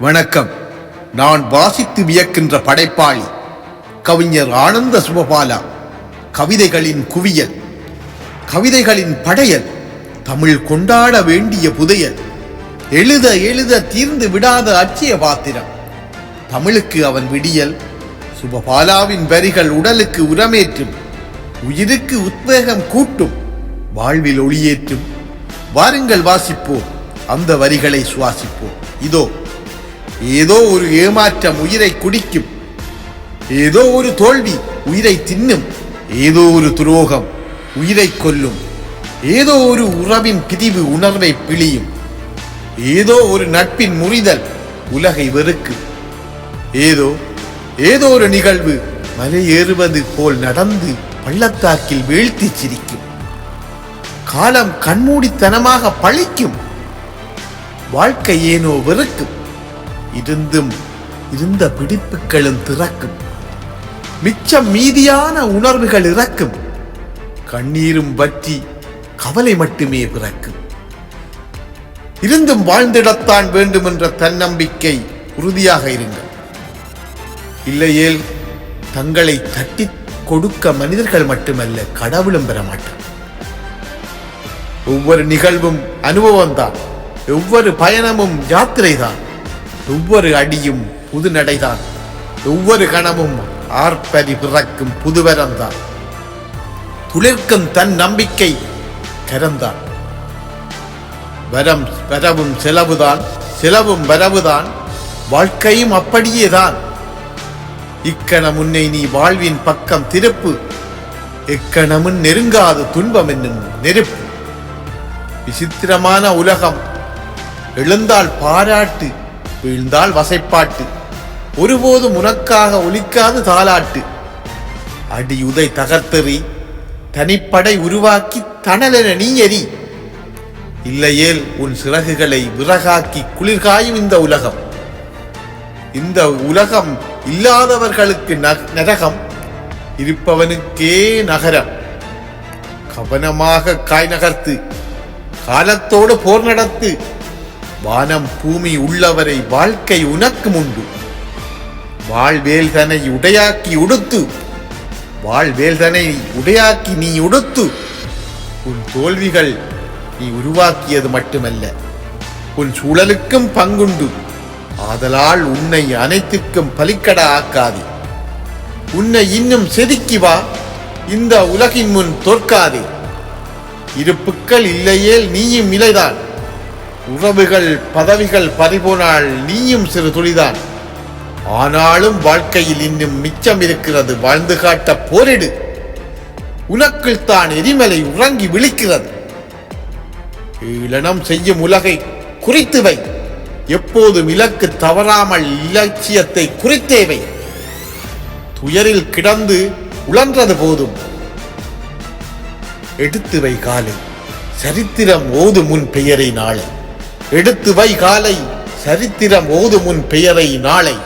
வணக்கம். நான் வாசித்து வியக்கின்ற படைப்பாளி கவிஞர் ஆனந்த சுபபாலா. கவிதைகளின் குவியல் கவிதைகளின் படையல் தமிழ் கொண்டாட வேண்டிய புதையல் எழுத எழுத தீர்ந்து விடாத அச்சய பாத்திரம். தமிழுக்கு அவன் விடியல் சுபபாலாவின் வரிகள் உடலுக்கு உரமேற்றும் உயிருக்கு உத்வேகம் கூட்டும் வாழ்வில் ஒளியேற்றும். வாருங்கள் வாசிப்போம் அந்த வரிகளை சுவாசிப்போம். இதோ ஏதோ ஒரு ஏமாற்றம் உயிரை குடிக்கும். ஏதோ ஒரு தோல்வி உயிரை தின்னும். ஏதோ ஒரு துரோகம் உயிரை கொல்லும். ஏதோ ஒரு உறவின் பிரிவு உணர்வை பிழியும். ஏதோ ஒரு நட்பின் முறிதல் உலகை வெறுக்கும் ஏதோ ஏதோ ஒரு நிகழ்வு மலை ஏறுவது போல் நடந்து பள்ளத்தாக்கில் வீழ்த்தி சிரிக்கும். காலம் கண்மூடித்தனமாக பழிக்கும். வாழ்க்கை ஏனோ வெறுக்கும். இருந்தும் இருந்த பிடிப்புகளும் திறக்கும். மிச்சம் மீதியான உணர்வுகள் இறக்கும். கண்ணீரும் வற்றி கவலை மட்டுமே பிறக்கும். இருந்தும் வாழ்ந்திடத்தான் வேண்டும் என்ற தன்னம்பிக்கை உறுதியாக இருங்கள். இல்லையேல் தங்களை தட்டி கொடுக்க மனிதர்கள் மட்டுமல்ல கடவுளும் பெற மாட்டார். ஒவ்வொரு நிகழ்வும் அனுபவம்தான். ஒவ்வொரு பயணமும் யாத்திரைதான். ஒவ்வொரு அடியும் புது நடைதான் ஒவ்வொரு கணமும் ஆர்ப்பரி பிறக்கும் புதுவரந்தான். துளிர்க்கும் தன் நம்பிக்கை கரந்தான். வரம் வரவும் செலவுதான் செலவும் வரவுதான் வாழ்க்கையும் அப்படியேதான். இக்கணம் உன்னை நீ வாழ்வின் பக்கம் திருப்பு எக்கணமும் நெருங்காது துன்பம் என்னும் நெருப்பு. விசித்திரமான உலகம் எழுந்தால் பாராட்டு வீழ்ந்தால் வசைப்பாட்டு. ஒருபோதும் உனக்காக ஒலிக்காது தாலாட்டு அடியுதை உதை தகர்த்தெறி தனிப்படை உருவாக்கி தணலென நீ எரி இல்லையேல் உன் சிறகுகளை விறகாக்கி குளிர்காயும் இந்த உலகம். இந்த உலகம் இல்லாதவர்களுக்கு ந- நரகம் இருப்பவனுக்கே நகரம். கவனமாக காய் நகர்த்து காலத்தோடு போர் நடத்து வானம் பூமி உள்ளவரை வாழ்க்கை உனக்கு உண்டு. வாழ்வேல்தனை உடையாக்கி உடுத்து. வாழ்வேல்தனை உடையாக்கி நீ உடுத்து. உன் தோல்விகள் நீ உருவாக்கியது மட்டுமல்ல உன் சூழலுக்கும் பங்குண்டு. ஆதலால் உன்னை அனைத்துக்கும் பலிக்கட ஆக்காதே. உன்னை இன்னும் செதுக்கி வா இந்த உலகின் முன் தோற்காதே. இருப்புக்கள் இல்லையேல் நீயும் இலைதான் உறவுகள் பதவிகள் பறிபோனால் நீயும் சிறு துளிதான். ஆனாலும் வாழ்க்கையில் இன்னும் மிச்சம் இருக்கிறது வாழ்ந்து காட்ட போரிடு. உனக்குள் தான் எரிமலை உறங்கி விழிக்கிறது. ஈழனம் செய்யும் உலகை குறித்து வை. எப்போதும் இலக்கு தவறாமல் இலட்சியத்தை குறித்தேவை துயரில் கிடந்து உழன்றது போதும். எடுத்து வை காலை. சரித்திரம் ஓது முன் பெயரை நாளை. எடுத்து வை காலை சரித்திரம் ஓது முன் பெயரை நாளை.